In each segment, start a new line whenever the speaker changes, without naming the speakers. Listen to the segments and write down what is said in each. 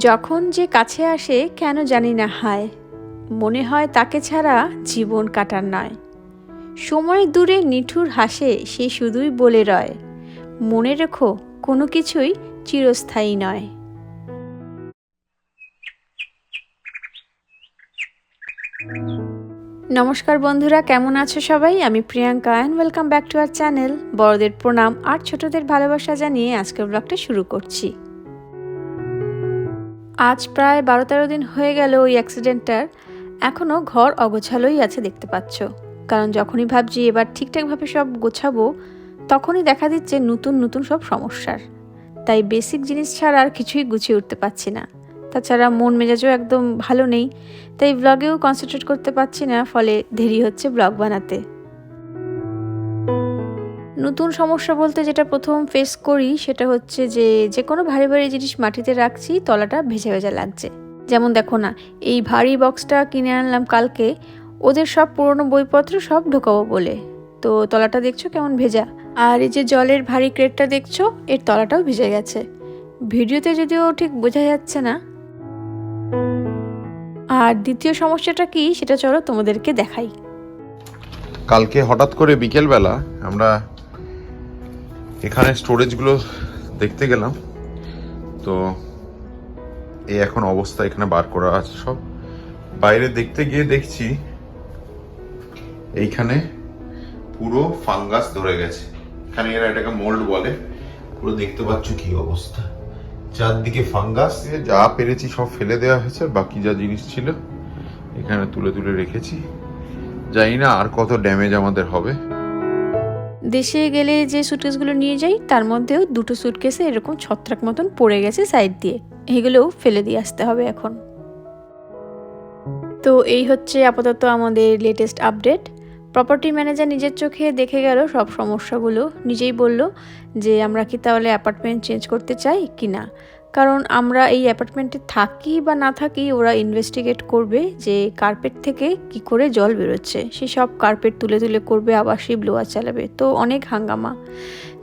যখন যে কাছে আসে কেন জানি না হায়। মনে হয় তাকে ছাড়া জীবন কাটার নয়। সময় দূরে নিঠুর হাসে, সে শুধুই বলে রয়, মনে রেখো, কোনো কিছুই চিরস্থায়ী নয়। নমস্কার বন্ধুরা, কেমন আছো সবাই? আমি Priyanka and welcome back to our channel বড়দের প্রণাম আর ছোটদের ভালোবাসা জানিয়ে আজকের ব্লগটা শুরু করছি। আজ প্রায় বারো তেরো দিন হয়ে গেল ওই অ্যাক্সিডেন্টটার। এখনও ঘর অগোছালোই আছে দেখতে পাচ্ছ। কারণ যখনই ভাবছি এবার ঠিকঠাকভাবে সব গোছাবো, তখনই দেখা দিচ্ছে নতুন নতুন সব সমস্যার। তাই বেসিক জিনিস ছাড়া আর কিছুই গুছিয়ে উঠতে পারছি না। তাছাড়া মন মেজাজও একদম ভালো নেই, তাই ব্লগেও কনসেন্ট্রেট করতে পারছি না, ফলে দেরি হচ্ছে ব্লগ বানাতে। নতুন সমস্যা বলতে যেটা প্রথম ফেস করি সেটা হচ্ছে যে যে কোনো ভারী ভারী জিনিস মাটিতে রাখছি, তলাটা ভেজা ভেজা লাগছে। যেমন দেখো না, এই ভারী বক্সটা কিনে আনলাম কালকে, ওদের সব পুরনো বইপত্র সব ঢোকাবো বলে। তো তলাটা দেখছ কেমন ভেজা? আর এই যে জলের ভারী ক্রেটটা দেখছ, এর তলাটাও ভিজে গেছে। ভিডিওতে যদিও ঠিক বোঝা যাচ্ছে না। আর দ্বিতীয় সমস্যাটা কি, সেটা চলো তোমাদেরকে দেখাই।
কালকে হঠাৎ করে বিকেলবেলা আমরা এখানে স্টোরেজগুলো দেখতে গেলাম। তো এই এখন অবস্থা এখানে বার করা আছে সব। বাইরে দেখতে গিয়ে দেখছি এইখানে পুরো ফাঙ্গাস ধরে গেছে। এখানে এরা এটাকে মোল্ড বলে। পুরো দেখতে পাচ্ছ কি অবস্থা। চারদিকে ফাঙ্গাস যা পেরেছি সব ফেলে দেওয়া হয়েছে, বাকি যা জিনিস ছিল, এখানে তুলে তুলে রেখেছি। জানি না আর কত ড্যামেজ আমাদের হবে।
দেশে গেলে যে সুটকেসগুলো নিয়ে যাই, তার মধ্যেও দুটো সুটকেসে এরকম ছত্রাক মতন পড়ে গেছে সাইড দিয়ে। এগুলোও ফেলে দিয়ে আসতে হবে এখন। তো এই হচ্ছে আপাতত আমাদের লেটেস্ট আপডেট প্রপার্টি ম্যানেজার নিজের চোখে দেখে গেল সব সমস্যাগুলো। নিজেই বলল যে, আমরা কি তাহলে অ্যাপার্টমেন্ট চেঞ্জ করতে চাই কি না কারণ আমরা এই অ্যাপার্টমেন্টে থাকি বা না থাকি ওরা ইনভেস্টিগেট করবে যে কার্পেট থেকে কি করে জল বেরোচ্ছে। সে সব কার্পেট তুলে তুলে করবে আবার সেই ব্লোয়ার চালাবে। তো অনেক হাঙ্গামা।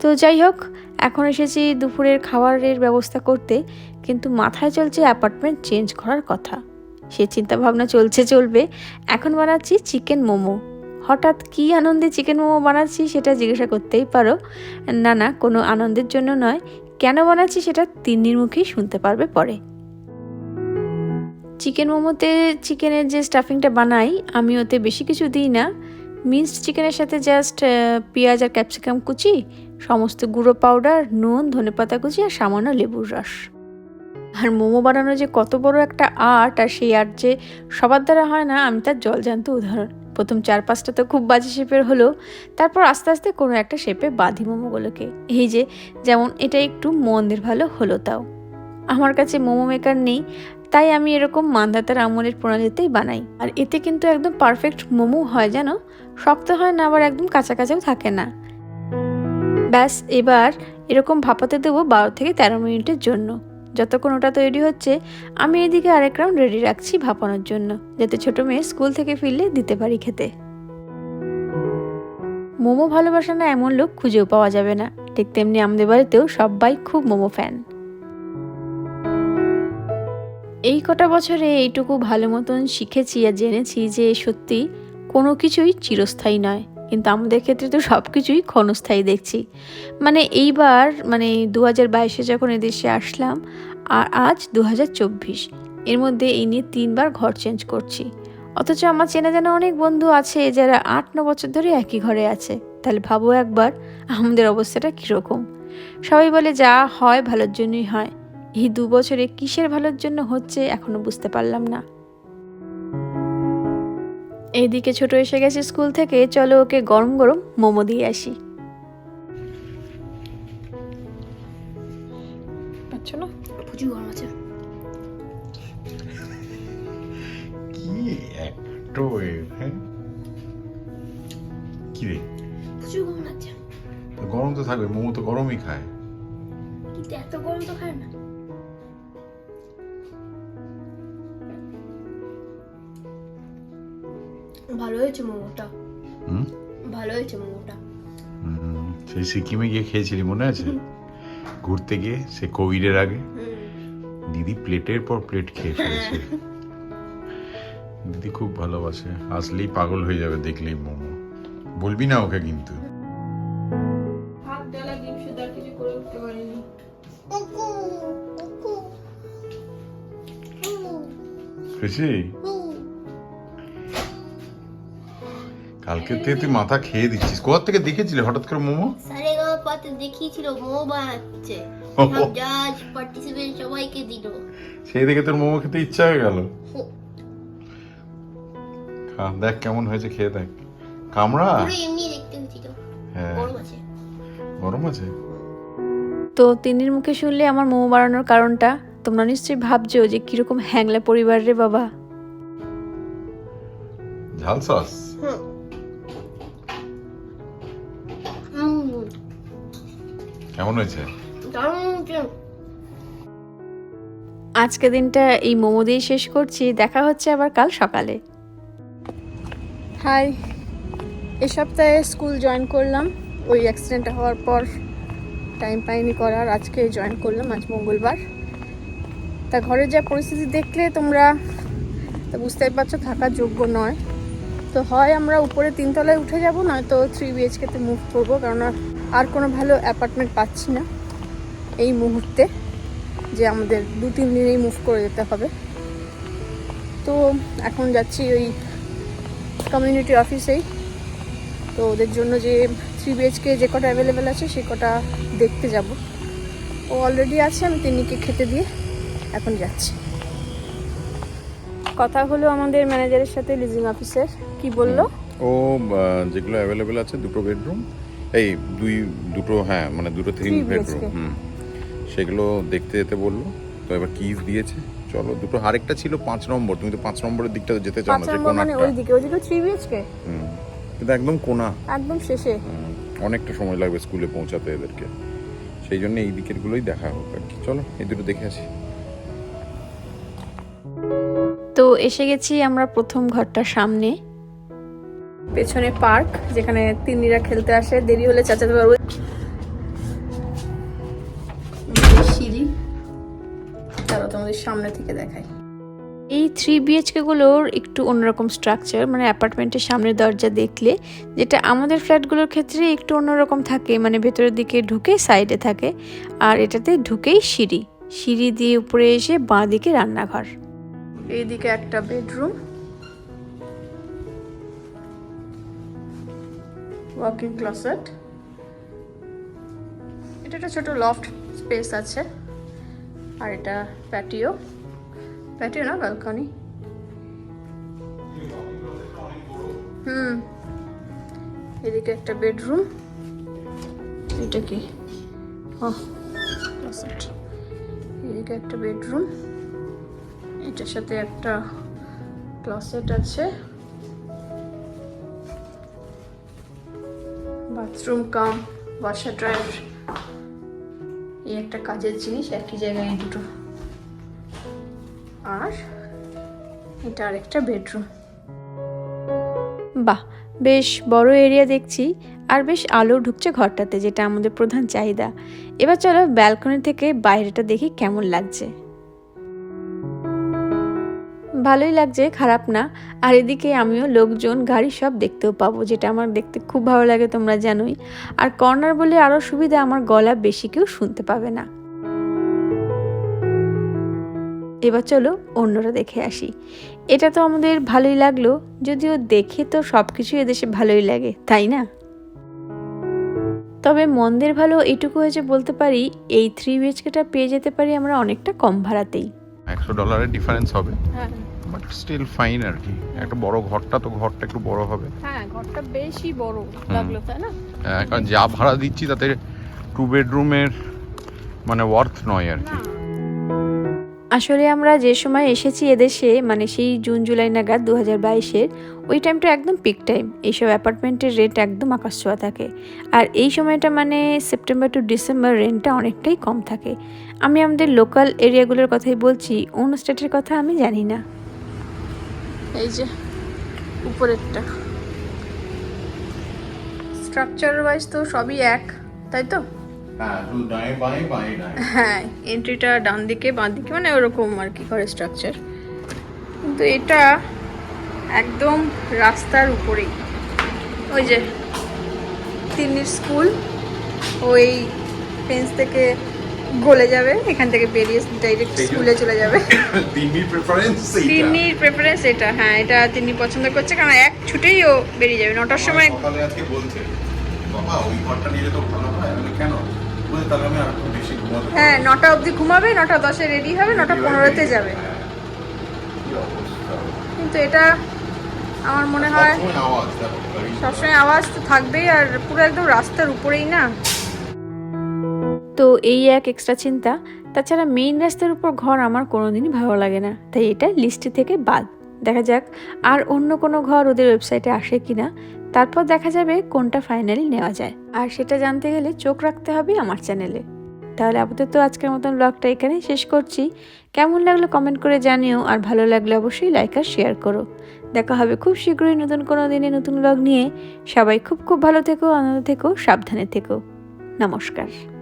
তো যাই হোক, এখন এসেছি দুপুরের খাবারের ব্যবস্থা করতে, কিন্তু মাথায় চলছে অ্যাপার্টমেন্ট চেঞ্জ করার কথা। সে চিন্তা ভাবনা চলছে, চলবে। এখন বানাচ্ছি চিকেন মোমো। হঠাৎ কী আনন্দে চিকেন মোমো বানাচ্ছি সেটা জিজ্ঞাসা করতেই পারো। না না, কোনো আনন্দের জন্য নয়। কেন বানাচ্ছি সেটা তিন্নির মুখেই শুনতে পারবে পরে। চিকেন মোমোতে চিকেনের যে স্টাফিংটা বানাই, আমি ওতে বেশি কিছু দিই না। মিন্সড চিকেনের সাথে জাস্ট পেঁয়াজ আর ক্যাপসিকাম কুচি, সমস্ত গুঁড়ো পাউডার, নুন, ধনেপাতা কুচি আর সামান্য লেবুর রস। আর মোমো বানানো যে কত বড় একটা আর্ট আর সেই আর্ট যে সবার দ্বারা হয় না, আমি তার জল জলজান্ত উদাহরণ। প্রথম চার পাঁচটা তো খুব বাজে শেপের হলো, তারপর আস্তে আস্তে কোনো একটা শেপে বাঁধি মোমোগুলোকে। এই যে, যেমন এটা একটু মন্দের ভালো হলো তাও। আমার কাছে মোমো মেকার নেই, তাই আমি এরকম মান্ধাতার আমলের প্রণালীতেই বানাই। আর এতে কিন্তু একদম পারফেক্ট মোমো হয় যেন শক্ত হয় না, আবার একদম কাঁচা কাঁচাও থাকে না। ব্যাস, এবার এরকম ভাপাতে দেবো বারো থেকে তেরো মিনিটের জন্য। যতক্ষণ ওটা তৈরি হচ্ছে, আমি এদিকে আরেক রাউন্ড রেডি রাখছি ভাপানোর জন্য, যাতে ছোট মেয়ে স্কুল থেকে ফিরলে দিতে পারি খেতে। মোমো ভালোবাসা না এমন লোক খুঁজেও পাওয়া যাবে না। ঠিক তেমনি আমাদের বাড়িতেও সবাই খুব মোমো ফ্যান এই কটা বছরে এইটুকু ভালো মতন শিখেছি আর জেনেছি যে সত্যি কোনো কিছুই চিরস্থায়ী নয়। কিন্তু আমাদের ক্ষেত্রে তো সব কিছুই ক্ষণস্থায়ী দেখছি। মানে এইবার মানে দু হাজার বাইশে যখন এদেশে আসলাম, আর আজ দু হাজার চব্বিশ, এর মধ্যে এই নিয়ে তিনবার ঘর চেঞ্জ করছি। অথচ আমার চেনা জানা অনেক বন্ধু আছে যারা আট ন বছর ধরে একই ঘরে আছে। তাহলে ভাবো একবার, আমাদের অবস্থাটা কীরকম? সবাই বলে, যা হয় ভালোর জন্যই হয়। এই দু বছরে কিসের ভালোর জন্য হচ্ছে এখনও বুঝতে পারলাম না। এইদিকে ছোট এসে গেছে স্কুল থেকে চলো ওকে গরম গরম মোমো দিয়ে আসি। পাচ্ছ না?
প্রচুর গরম আছে।
কি একটো হ্যাঁ? কি রে?
প্রচুর গরম লাগছে।
তো গরম তো থাকবে মোমো তো গরমই খায়।
কিন্তু এত গরম তো খায় না। ভালো হয়েছে মোমোটা।
হুম?
ভালো হয়েছে মোমোটা।
সেই সিকিমে গিয়ে খেয়েছিলি মনে আছে? ঘুরতে গিয়ে সে কোভিডের আগে? দিদি প্লেটের পর প্লেট খেয়ে ফেলেছে। দিদি খুব ভালোবাসে। আসলেই পাগল হয়ে যাবে দেখলেই মোমো। বলবি না ওকে কিন্তু। খুশি কালকে থেকে তুই মাথা খেয়ে দিচ্ছিস। কোথা থেকে দেখেছিলি হঠাৎ করে মোমো?
সারে গামা পাতে দেখিয়েছিল মোমো বানাচ্ছে। জাজ পার্টিসিপেন্ট সবাইকে দিল।
সেই দেখে তোর মোমো খেতে ইচ্ছা হয়ে গেল? খা দেখ কেমন হয়েছে খেয়ে দেখ। কামড়া
পুরো এমনি দেখতে হয়েছিল।
হ্যাঁ।
গরম আছে।
গরম আছে?
তো তিনির মুখে শুনলে আমার মোমো বানানোর কারণটা? তোমরা নিশ্চয়ই ভাবছ যে কীরকম হ্যাংলা পরিবার রে বাবা।
ঝাল সস? কেমন হয়েছে?
আজকে দিনটা এই মোমো দিয়ে শেষ করছি দেখা হচ্ছে আবার কাল সকালে। হাই এ সপ্তাহে স্কুল জয়েন করলাম ওই অ্যাক্সিডেন্ট হওয়ার পর টাইম পাইনি করার আজকে জয়েন করলাম আজ মঙ্গলবার। তা ঘরের যা পরিস্থিতি দেখলে তোমরা তা বুঝতেই পারছ থাকার যোগ্য নয়। তো হয় আমরা উপরে তিনতলায় উঠে যাব নয়তো থ্রি বিএইচকেতে মুভ করব কারণ আর কোনো ভালো অ্যাপার্টমেন্ট পাচ্ছি না এই মুহূর্তে, যে আমাদের দু, তিন দিনেই মুভ করে যেতে হবে। তো এখন যাচ্ছি ওই কমিউনিটি অফিসেই তো ওদের জন্য যে থ্রি বিএইচকে যে কটা অ্যাভেলেবেল আছে, সে কটা দেখতে যাব। ও অলরেডি আছে, আমি তিনিকে খেতে দিয়ে এখন যাচ্ছি। কথা হলো আমাদের ম্যানেজারের সাথে লিজিং অফিসের কি বলল?
ও যেগুলো অ্যাভেলেবেল আছে, দুটো বেডরুম এই দুই দুটো হ্যাঁ মানে দুটো তিন বেডরুম হুম। সেগুলো দেখতে যেতে বলল। তো এবার কিস দিয়েছে। চলো দুটো আরেকটা ছিল পাঁচ নম্বর। তুমি তো পাঁচ নম্বরের দিকটা যেতে চাও না যে
নম্বর মানে
কোনারটা
ওইদিকে ওইদিকে থ্রি বিএইচকে
হুম কিন্তু একদম কোনা।
একদম শেষে।
অনেকটা সময় লাগবে স্কুলে পৌঁছাতে এদেরকে। সেই জন্য এই দিকের গুলোই দেখা হোক আর কি। চলো এই দুটো দেখে আসি।
তো এসে গেছি আমরা প্রথম ঘরটার সামনে। পেছনে পার্ক যেখানে তিন্নিরা খেলতে আসে। দেরি হলে চাচাতে পারব সিঁড়ি। চলো তোমাদের সামনে থেকে দেখাই। এই থ্রি বিএইচকে গুলোর একটু অন্যরকম স্ট্রাকচার মানে অ্যাপার্টমেন্টের সামনের দরজা দেখলে যেটা আমাদের ফ্ল্যাটগুলোর ক্ষেত্রে একটু অন্যরকম থাকে মানে ভেতরের দিকে ঢুকে সাইডে থাকে আর এটাতে ঢুকেই সিঁড়ি। সিঁড়ি দিয়ে উপরে এসে বাঁ দিকে রান্নাঘর। এইদিকে একটা বেডরুম ওয়াকিং ক্লোসেট। এটা একটা ছোটো লফট স্পেস আছে। আর এটা প্যাটিও প্যাটিও না ব্যালকনি হুম। এদিকে একটা বেডরুম এটা কি? ক্লোসেট এদিকে একটা বেডরুম এটার সাথে একটা ক্লসেট আছে। বাথরুম কাম ওয়াশার ড্রায়ার এই একটা কাজের জিনিস, একই জায়গায় দুটো। আর এটা আরেকটা বেডরুম বাহ, বেশ বড় এরিয়া দেখছি, আর বেশ আলো ঢুকছে ঘরটাতে, যেটা আমাদের প্রধান চাহিদা। এবার চলো ব্যালকনি থেকে বাইরেটা দেখি কেমন লাগছে। ভালোই লাগছে খারাপ না। আর এদিকে আমিও লোকজন গাড়ি সব দেখতেও পাবো যেটা আমার দেখতে খুব ভালো লাগে তোমরা জানোই। আর কর্নার বলে আরও সুবিধা আমার গলা বেশি কেউ শুনতে পাবে না। এবার চলো অন্যরা দেখে আসি। এটা তো আমাদের ভালোই লাগল যদিও দেখে তো সব কিছুই এদেশে ভালোই লাগে তাই না? তবে মন্দের ভালো এইটুকু হয়েছে বলতে পারি এই থ্রি বিএচকেটা পেয়ে যেতে পারি আমরা অনেকটা কম ভাড়াতেই।
একশো ডলারের ডিফারেন্স হবে।
হ্যাঁ।
বাট স্টিল ফাইন আর কি একটা বড় ঘরটা তো ঘরটা একটু বড় হবে।
হ্যাঁ ঘরটা বেশি বড়
লাগল,
তাই না?
হ্যাঁ, কারণ যা ভাড়া দিচ্ছি তাতে টু বেডরুমের মানে ওয়ার্থ নয় আর কি
আসলে আমরা যে সময় এসেছি এদেশে মানে সেই জুন জুলাই নাগাদ দু হাজার বাইশের ওই টাইমটা একদম পিক টাইম এইসব অ্যাপার্টমেন্টের রেট একদম আকাশ ছোঁয়া থাকে। আর এই সময়টা মানে সেপ্টেম্বর টু ডিসেম্বর রেন্টটা অনেকটাই কম থাকে। আমি আমাদের লোকাল এরিয়াগুলোর কথাই বলছি অন্য স্টেটের কথা আমি জানি না। এই যে উপরেরটা। স্ট্রাকচার ওয়াইজ তো সবই এক তাই তো?
হ্যাঁ ডায়ে
হ্যাঁ এন্ট্রিটা ডান দিকে বাঁ দিকে মানে ওরকম আর কি করে স্ট্রাকচার কিন্তু এটা একদম রাস্তার উপরেই। ওই যে তিন্নির স্কুল ওই ফেন্স থেকে গলে যাবে এখান থেকে বেরিয়ে ডাইরেক্ট স্কুলে চলে যাবে।
তিন্নির প্রেফারেন্স
তিন্নির প্রেফারেন্স এটা হ্যাঁ এটা তিনি পছন্দ করছে কারণ এক ছুটেই ও বেরিয়ে যাবে নটার সময়
সকালে আজকে বলছে বাবা ওই নিলে তো ভালো হয়। কেন? তাহলে আমি আর একটু বেশি ঘুমাতে
হ্যাঁ। নটা অবধি ঘুমাবে নটা দশে রেডি হবে নটা পনেরোতে যাবে।
হ্যাঁ।
কিন্তু এটা আমার মনে হয়। সবসময় আওয়াজ তো থাকবেই আর পুরো একদম রাস্তার উপরেই না। তো এই এক এক্সট্রা চিন্তা। তাছাড়া মেইন রাস্তার উপর ঘর আমার কোনোদিনই ভালো লাগে না। তাই এটা লিস্টে থেকে বাদ। দেখা যাক, আর অন্য কোনো ঘর ওদের ওয়েবসাইটে আসে কিনা। তারপর দেখা যাবে কোনটা ফাইনালি নেওয়া যায়। আর সেটা জানতে গেলে চোখ রাখতে হবে আমার চ্যানেলে তাহলে আপাতত আজকের মতন ব্লগটা এখানে শেষ করছি। কেমন লাগল কমেন্ট করে জানিও, আর ভালো লাগলে অবশ্যই লাইক আর শেয়ার করো। দেখা হবে খুব শীঘ্রই নতুন কোনো দিনে নতুন ব্লগ নিয়ে। সবাই খুব খুব ভালো থেকো, আনন্দ থেকো, সাবধানে থেকো। নমস্কার।